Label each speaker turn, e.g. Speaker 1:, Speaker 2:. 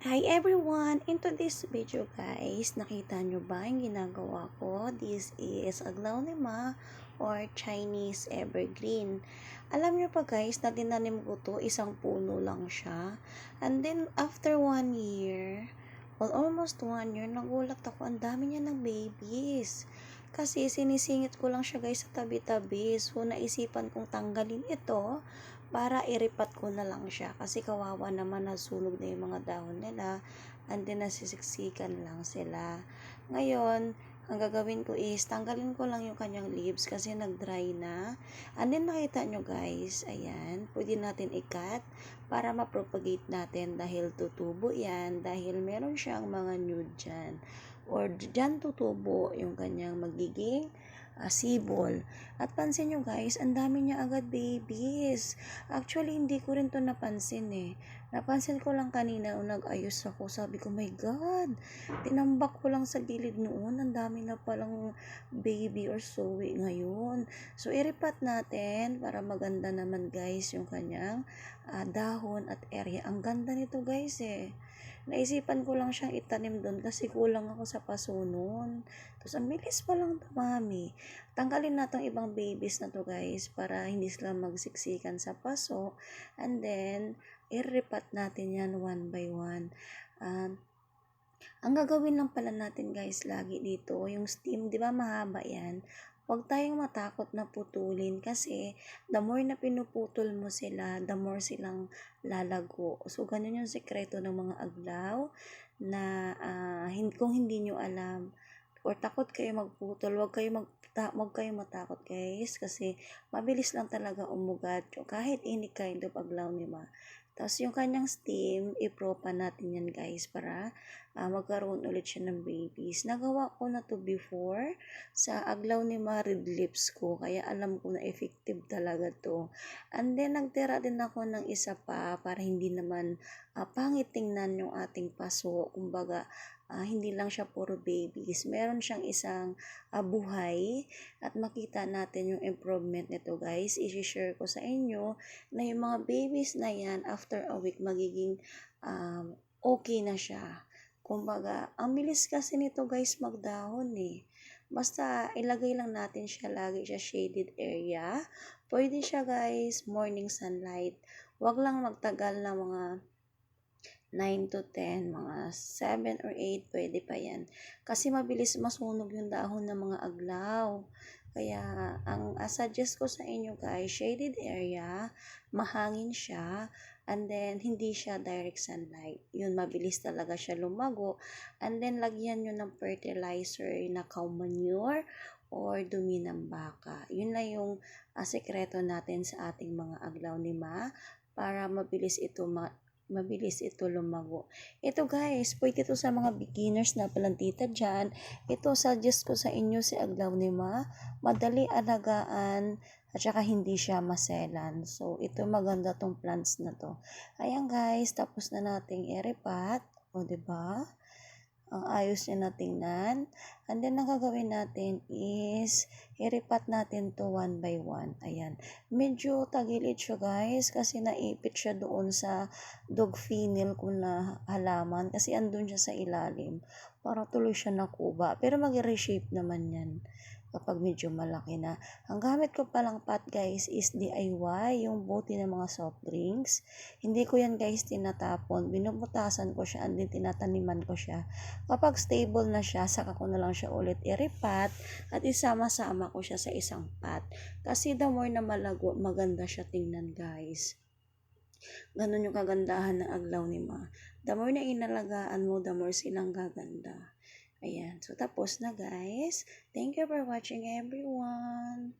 Speaker 1: Hi everyone! In today's video guys, nakita nyo ba yung ginagawa ko? This is aglaonema or Chinese evergreen. Alam nyo pa guys, na tinanim ko to, isang puno lang siya. And then after one year, well almost one year, nagulat ako, ang dami niya ng babies. Kasi sinisingit ko lang siya guys sa tabi-tabi. So naisipan kong tanggalin ito para iripat ko na lang siya kasi kawawa naman nasunog na yung mga dahon nila and then nasisiksikan lang sila. Ngayon, ang gagawin ko is tanggalin ko lang yung kanyang leaves kasi nag-dry na. And then nakita nyo guys, ayan, pwede natin i-cut para ma-propagate natin dahil tutubo yan, dahil meron siyang mga nude dyan. Or dyan tutubo yung kanyang magiging uh, sibol. At pansin nyo guys, ang dami niya agad babies. Actually, hindi ko rin to napansin eh. Napansin ko lang kanina nung nag-ayos ako. Sabi ko, my God, tinambak ko lang sa gilid noon. Ang dami na palang baby or sowe ngayon. So, iripat natin para maganda naman guys yung kanyang uh, dahon at area. Ang ganda nito guys eh naisipan ko lang siyang itanim doon kasi kulang ako sa paso noon. Tapos, ang bilis pa lang dumami. Tanggalin na itong ibang babies na to guys para hindi sila magsiksikan sa paso. And then, i-repat natin yan one by one. Uh, ang gagawin lang pala natin guys lagi dito, yung steam, di ba mahaba yan? Huwag tayong matakot na putulin kasi the more na pinuputol mo sila, the more silang lalago. So, ganun yung sekreto ng mga aglaw na uh, kung hindi nyo alam or takot kayo magputol, huwag kayo mag wag kayo matakot guys kasi mabilis lang talaga umugat kahit any kind of aglaw ni ma. Tapos yung kanyang steam, ipropa natin yan guys para uh, magkaroon ulit siya ng babies. Nagawa ko na to before sa aglaw ni Marid Lips ko. Kaya alam ko na effective talaga to. And then nagtira din ako ng isa pa para hindi naman uh, pangit tingnan yung ating paso. Kumbaga uh, hindi lang siya puro babies. Meron siyang isang uh, buhay at makita natin yung improvement nito guys. I-share ko sa inyo na yung mga babies na yan after a week magiging um, okay na siya. Kumbaga, ang bilis kasi nito guys magdahon eh. Basta ilagay lang natin siya lagi sa shaded area. Pwede siya guys, morning sunlight. Huwag lang magtagal na mga 9 to 10, mga 7 or 8, pwede pa yan. Kasi mabilis masunog yung dahon ng mga aglaw. Kaya, ang uh, suggest ko sa inyo guys, shaded area, mahangin siya, and then, hindi siya direct sunlight. Yun, mabilis talaga siya lumago. And then, lagyan nyo ng fertilizer na cow manure or dumi ng baka. Yun na yung uh, sekreto natin sa ating mga aglaw ni Ma para mabilis ito ma mabilis ito lumago. Ito guys, pwede ito sa mga beginners na plantita dyan. Ito, suggest ko sa inyo si Aglaw ni Ma. Madali alagaan at saka hindi siya maselan. So, ito maganda tong plants na to. Ayan guys, tapos na nating iripat. O, ba diba? Ang ayos niya na tingnan. And then, ang gagawin natin is, iripat natin to one by one. Ayan. Medyo tagilid siya guys, kasi naipit siya doon sa dog fennel ko na halaman, kasi andun siya sa ilalim. Para tuloy siya nakuba. Pero mag-reshape naman yan kapag medyo malaki na. Ang gamit ko palang pot guys is DIY, yung bote ng mga soft drinks. Hindi ko yan guys tinatapon. Binubutasan ko siya and then tinataniman ko siya. Kapag stable na siya, saka ko na lang siya ulit iripat at isama-sama ko siya sa isang pot. Kasi the more na malago, maganda siya tingnan guys. Ganon yung kagandahan ng aglaw ni Ma. The more na inalagaan mo, the more silang gaganda. Ayan. So, tapos na guys. Thank you for watching everyone.